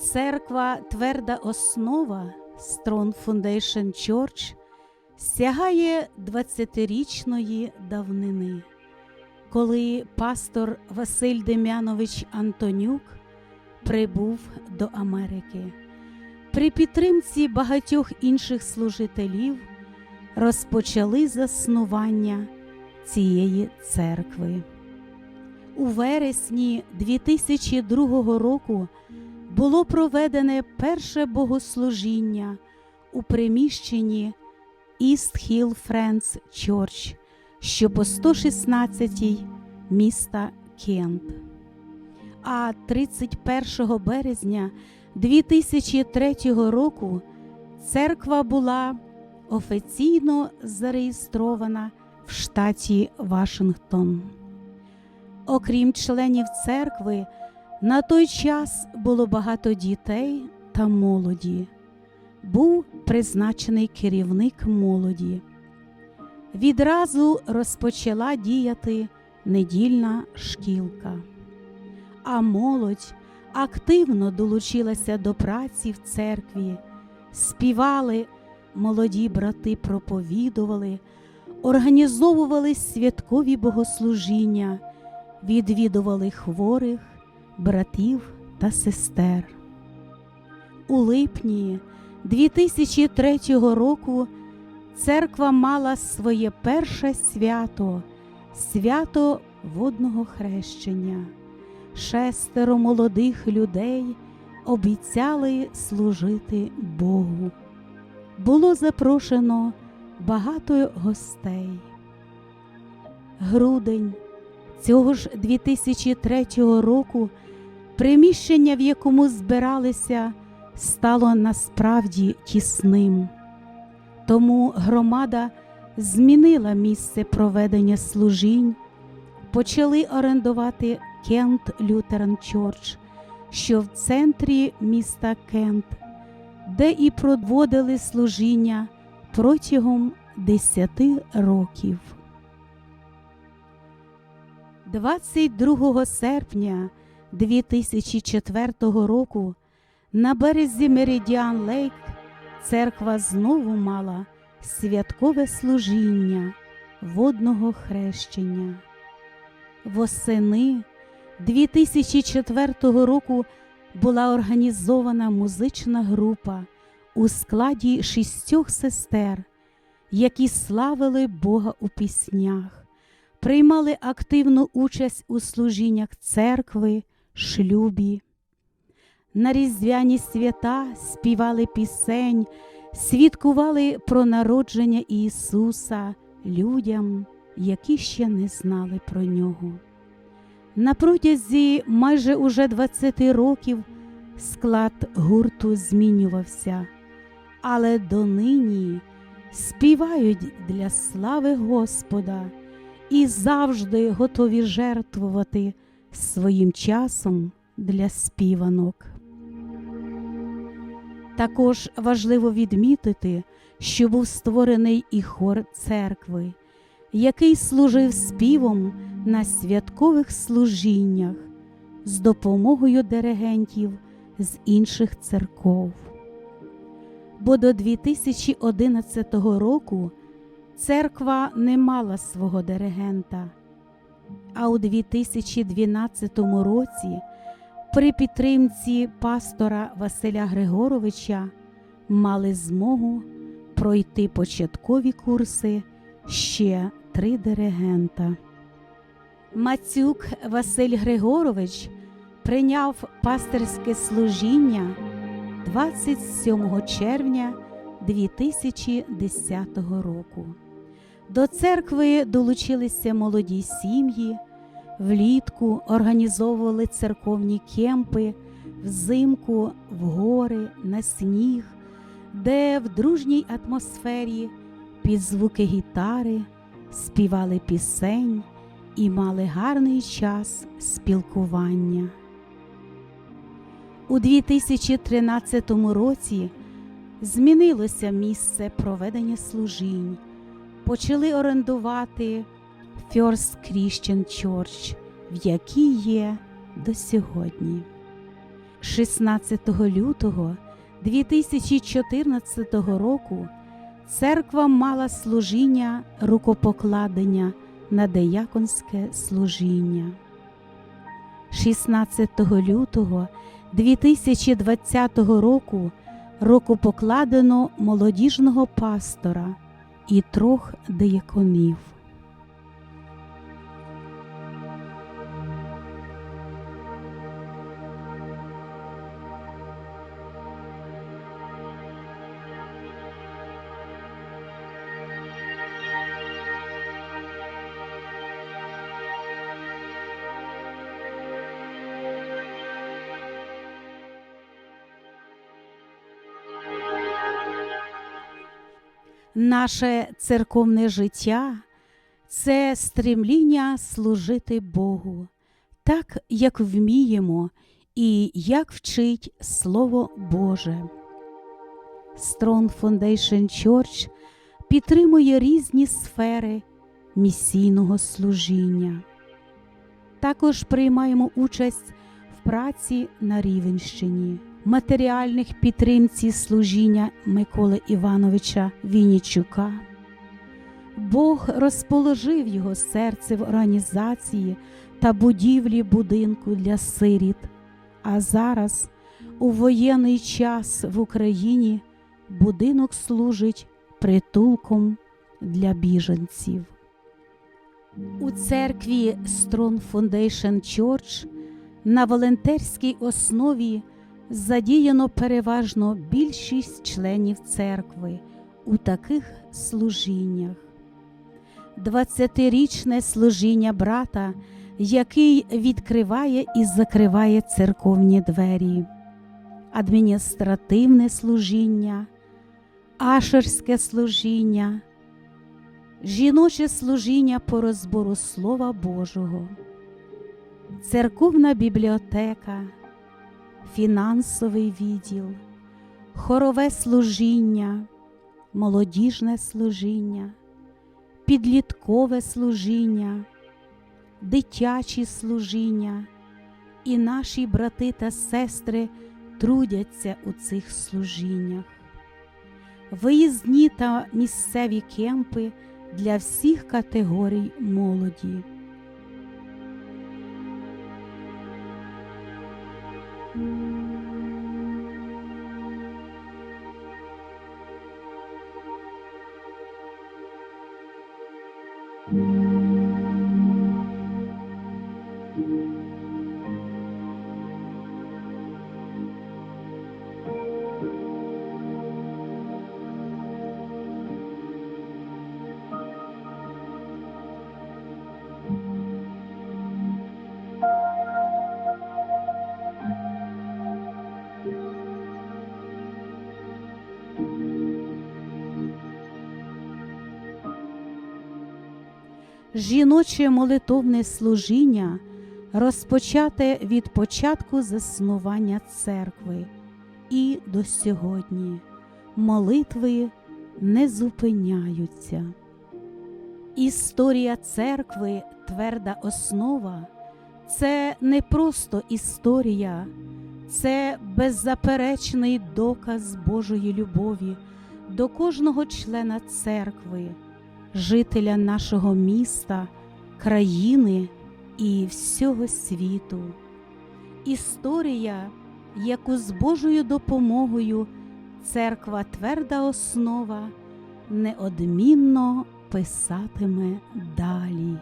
Церква Тверда основа Strong Foundation Church сягає 20-річної давнини, коли пастор Василь Дем'янович Антонюк прибув до Америки. При підтримці багатьох інших служителів розпочали заснування цієї церкви. У вересні 2002 року було проведене перше богослужіння у приміщенні East Hill Friends Church, що по 116 міста Кент. А 31 березня 2003 року церква була офіційно зареєстрована в штаті Вашингтон. Окрім членів церкви, на той час було багато дітей та молоді. Був призначений керівник молоді. Відразу розпочала діяти недільна шкілка, а молодь активно долучилася до праці в церкві, співали, молоді брати проповідували, організовували святкові богослужіння, відвідували хворих братів та сестер. У липні 2003 року церква мала своє перше свято свято водного хрещення. Шестеро молодих людей обіцяли служити Богу. Було запрошено багато гостей. Грудень цього ж 2003 року приміщення, в якому збиралися, стало насправді тісним. Тому громада змінила місце проведення служінь, почали орендувати Кент Лютеран Чорч, що в центрі міста Кент, де і проводили служіння протягом 10 років. 22 серпня 2004 року на березі Меридіан Лейк церква знову мала святкове служіння водного хрещення. Восени 2004 року була організована музична група у складі шістьох сестер, які славили Бога у піснях, приймали активну участь у служіннях церкви, шлюбі. На різдвяні свята співали пісень, свідкували про народження Ісуса людям, які ще не знали про нього. На протязі майже уже 20 років склад гурту змінювався, але донині співають для слави Господа і завжди готові жертвувати своїм часом для співанок. Також важливо відмітити, що був створений і хор церкви, який служив співом на святкових служіннях з допомогою диригентів з інших церков. Бо до 2011 року церква не мала свого диригента, а у 2012 році при підтримці пастора Василя Григоровича мали змогу пройти початкові курси ще три диригента. Мацюк Василь Григорович прийняв пастирське служіння 27 червня 2010 року. До церкви долучилися молоді сім'ї. Влітку організовували церковні кемпи, взимку в гори, на сніг, де в дружній атмосфері під звуки гітари співали пісень і мали гарний час спілкування. У 2013 році змінилося місце проведення служінь, почали орендувати. First Christian Church, в якій є до сьогодні. 16 лютого 2014 року церква мала служіння рукопокладення на деяконське служіння. 16 лютого 2020 року рукопокладено молодіжного пастора і трьох деяконів. Наше церковне життя це стремління служити Богу, так як вміємо і як вчить Слово Боже. Strong Foundation Church підтримує різні сфери місійного служіння. Також приймаємо участь в праці на Рівенщині, матеріальних підтримці служіння Миколи Івановича Віннічука. Бог розположив його серце в організації та будівлі будинку для сиріт, а зараз, у воєнний час в Україні, будинок служить притулком для біженців. У церкві Strong Foundation Church на волонтерській основі задіяно переважно більшість членів церкви у таких служіннях. 20-річне служіння брата, який відкриває і закриває церковні двері, адміністративне служіння, ашерське служіння, жіноче служіння по розбору Слова Божого, церковна бібліотека, фінансовий відділ, хорове служіння, молодіжне служіння, підліткове служіння, дитячі служіння, і наші брати та сестри трудяться у цих служіннях. Виїзні та місцеві кемпи для всіх категорій молоді. Жіноче молитовне служіння розпочате від початку заснування церкви і до сьогодні молитви не зупиняються. Історія церкви тверда основа це не просто історія, це беззаперечний доказ Божої любові до кожного члена церкви жителя нашого міста, країни і всього світу. Історія, яку з Божою допомогою церква тверда основа неодмінно писатиме далі.